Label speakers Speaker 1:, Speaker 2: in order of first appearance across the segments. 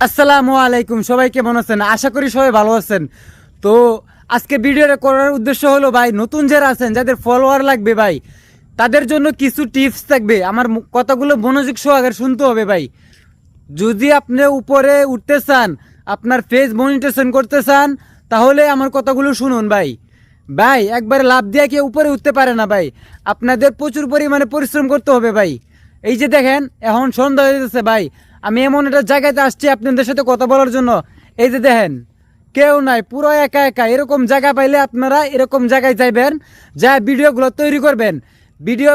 Speaker 1: আসসালামু আলাইকুম, সবাই কেমন আছেন? আশা করি সবাই ভালো আছেন। তো আজকে ভিডিওটা করার উদ্দেশ্য হলো ভাই, নতুন যারা আছেন, যাদের ফলোয়ার লাগবে ভাই, তাদের জন্য কিছু টিপস থাকবে। আমার কথাগুলো মনোযোগ সহকারে শুনতে হবে ভাই। যদি আপনি উপরে উঠতে চান, আপনার ফেস মনিটেশন করতে চান, তাহলে আমার কথাগুলো শুনুন ভাই। ভাই, একবার লাভ দিয়ে কেউ উপরে উঠতে পারে না ভাই। আপনাদের প্রচুর পরিমাণে পরিশ্রম করতে হবে ভাই। এই যে দেখেন, এখন সন্ধ্যা হয়ে যাচ্ছে ভাই। আমি এমন একটা জায়গাতে আসছি আপনাদের সাথে কথা বলার জন্য। এই যে দেখেন, কেউ নাই, পুরো একা একা। এরকম জায়গা পাইলে আপনারা এরকম জায়গায় যাইবেন, যা ভিডিওগুলো তৈরি করবেন। ভিডিও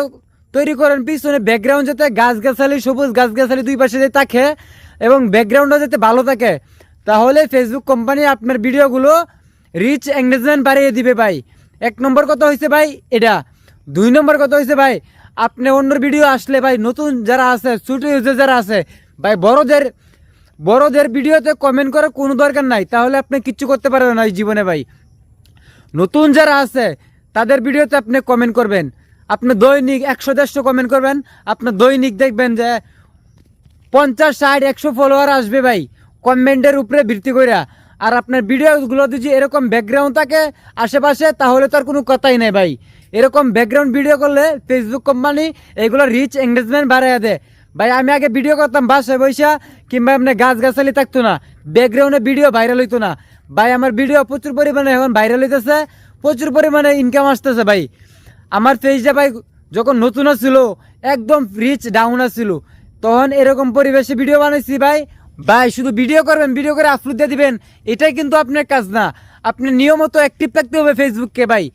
Speaker 1: তৈরি করেন পিছনে ব্যাকগ্রাউন্ড যাতে গাছ গাছালি সবুজ গাছ গাছালি দুই পাশে যে থাকে এবং ব্যাকগ্রাউন্ডও যাতে ভালো থাকে, তাহলে ফেসবুক কোম্পানি আপনার ভিডিওগুলো রিচ এঙ্গেজমেন্ট বাড়িয়ে দিবে ভাই। এক নম্বর কথা হয়েছে ভাই, এটা। দুই নম্বর কথা হয়েছে ভাই, আপনি অন্য ভিডিও আসলে ভাই নতুন যারা আছে, ছোট যারা আছে ভাই, বড়দের বড়দের ভিডিওতে কমেন্ট করার কোনো দরকার নাই। তাহলে আপনি কিচ্ছু করতে পারবেন না এই জীবনে ভাই। নতুন যারা আছে, তাদের ভিডিওতে আপনি কমেন্ট করবেন। আপনি দৈনিক একশো দেড়শো কমেন্ট করবেন। আপনার দৈনিক দেখবেন যে পঞ্চাশ, ষাট, একশো ফলোয়ার আসবে ভাই কমেন্টের উপরে ভিত্তি করে আর আপনার ভিডিওগুলো যদি এরকম ব্যাকগ্রাউন্ড থাকে আশেপাশে, তাহলে তো আর কোনো কথাই নেই ভাই। এরকম ব্যাকগ্রাউন্ড ভিডিও করলে ফেসবুক কোম্পানি এগুলো রিচ এঙ্গেজমেন্ট বাড়াইয়া দেয়। ভাই, আমি আগে ভিডিও করতাম, বাসায় বৈশা কিংবা আপনি গাছ গাছালি থাকতো না। ব্যাকগ্রাউন্ডে ভিডিও ভাইরাল হইতো না। ভাই, আমার ভিডিও প্রচুর পরিমাণে এখন ভাইরাল হইতেছে। প্রচুর পরিমাণে ইনকাম আসতেছে ভাই। আমার পেজটা ভাই, যখন নতুন ছিল একদম রিচ ডাউন ছিল তখন এরকম পরিবেশে ভিডিও বানাইছি ভাই। ভাই, শুধু ভিডিও করবেন ভিডিও করে আপলোড দিয়ে দিবেন, এটাই কিন্তু আপনার কাজ না। আপনি নিয়মিত অ্যাক্টিভ থাকতে হবে ফেসবুককে ভাই।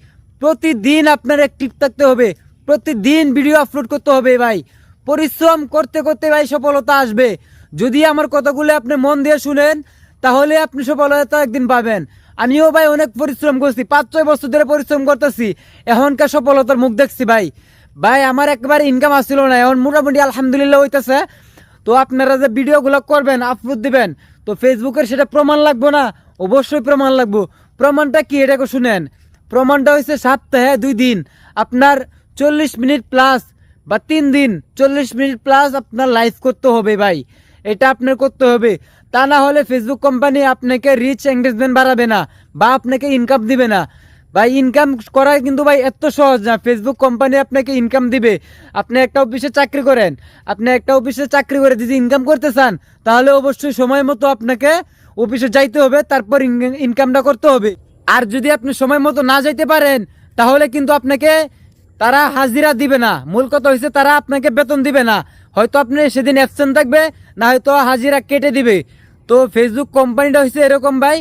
Speaker 1: প্রতিদিন আপনার অ্যাক্টিভ থাকতে হবে। প্রতিদিন ভিডিও আপলোড করতে হবে ভাই। পরিশ্রম করতে করতে ভাই সফলতা আসবে। যদি আমার কথাগুলো আপনি মন দিয়ে শুনেন, তাহলে আপনি সফলতা একদিন পাবেন। আমিও ভাই অনেক পরিশ্রম করছি, পাঁচ ছয় বছর ধরে পরিশ্রম করতেছি। এখনকার সফলতার মুখ দেখছি ভাই। ভাই, আমার একবার ইনকাম আসছিল না, এখন মোটামুটি আলহামদুলিল্লাহ হইতেছে। তো আপনারা যে ভিডিওগুলো করবেন আপলোড দিবেন, তো ফেসবুকের সেটা প্রমাণ লাগবো না? অবশ্যই প্রমাণ লাগবো। প্রমাণটা কি এটাকে শুনেন। প্রমাণটা হয়েছে সপ্তাহে দুই দিন। আপনার চল্লিশ মিনিট প্লাস বা তিন দিন, চল্লিশ মিনিট প্লাস আপনার লাইভ করতে হবে ভাই। এটা আপনার করতে হবে। তা না হলে ফেসবুক কোম্পানি আপনাকে রিচ এঙ্গেজমেন্ট বাড়াবে না বা আপনাকে ইনকাম দিবে না। ভাই ইনকাম করা কিন্তু ভাই এত সহজ না। ফেসবুক কোম্পানি আপনাকে ইনকাম দিবে। আপনি একটা অফিসে চাকরি করেন, আপনি একটা অফিসে চাকরি করে যদি ইনকাম করতে চান, তাহলে অবশ্যই সময় মতো আপনাকে অফিসে যাইতে হবে, তারপর ইনকামটা করতে হবে। আর যদি আপনি সময় মতো না যাইতে পারেন, তাহলে কিন্তু আপনাকে তারা হাজিরা দিবে না। মূল কথা হয়েছে তারা আপনাকে বেতন দিবে না। হয়তো আপনি সেদিন অ্যাবসেন্ট থাকবে, না হয়তো হাজিরা কেটে দিবে। তো ফেসবুক কোম্পানিটা হয়েছে এরকম ভাই,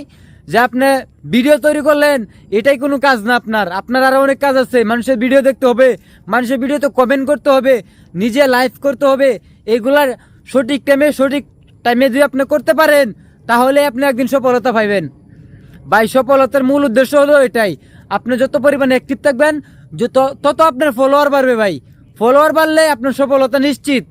Speaker 1: যে আপনি ভিডিও তৈরি করলেন, এটাই কোনো কাজ না আপনার। আপনার আরও অনেক কাজ আছে, মানুষের ভিডিও দেখতে হবে, মানুষের ভিডিওতে কমেন্ট করতে হবে, নিজে লাইভ করতে হবে। এগুলার সঠিক টাইমে সঠিক টাইমে যদি আপনি করতে পারেন, তাহলে আপনি একদিন সফলতা পাইবেন। ভাই, সফলতার মূল উদ্দেশ্য হলো এটাই। আপনি যত পরিমাণে অ্যাক্টিভ থাকবেন তত আপনার ফলোয়ার বাড়বে ভাই। ফলোয়ার বাড়লে আপনার সফলতা নিশ্চিত।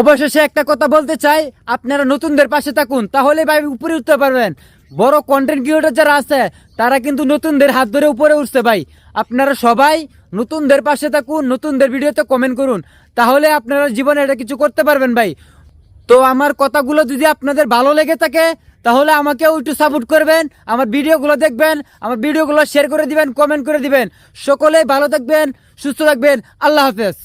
Speaker 1: অবশেষে একটা কথা বলতে চাই, আপনারা নতুনদের পাশে থাকুন, তাহলে ভাই উপরে উঠতে পারবেন। বড় কন্টেন্ট ক্রিয়েটর যারা আছে, তারা কিন্তু নতুনদের হাত ধরে উপরে উঠছে ভাই। আপনারা সবাই নতুনদের পাশে থাকুন, নতুনদের ভিডিওতে কমেন্ট করুন। তাহলে আপনারা জীবনে এটা কিছু করতে পারবেন ভাই। তো আমার কথাগুলো যদি আপনাদের ভালো লেগে থাকে, তাহলে আমাকেও একটু সাপোর্ট করবেন, আমার ভিডিওগুলো দেখবেন, আমার ভিডিওগুলো শেয়ার করে দিবেন কমেন্ট করে দিবেন। সকলেই ভালো থাকবেন, সুস্থ থাকবেন, আল্লাহ হাফেজ।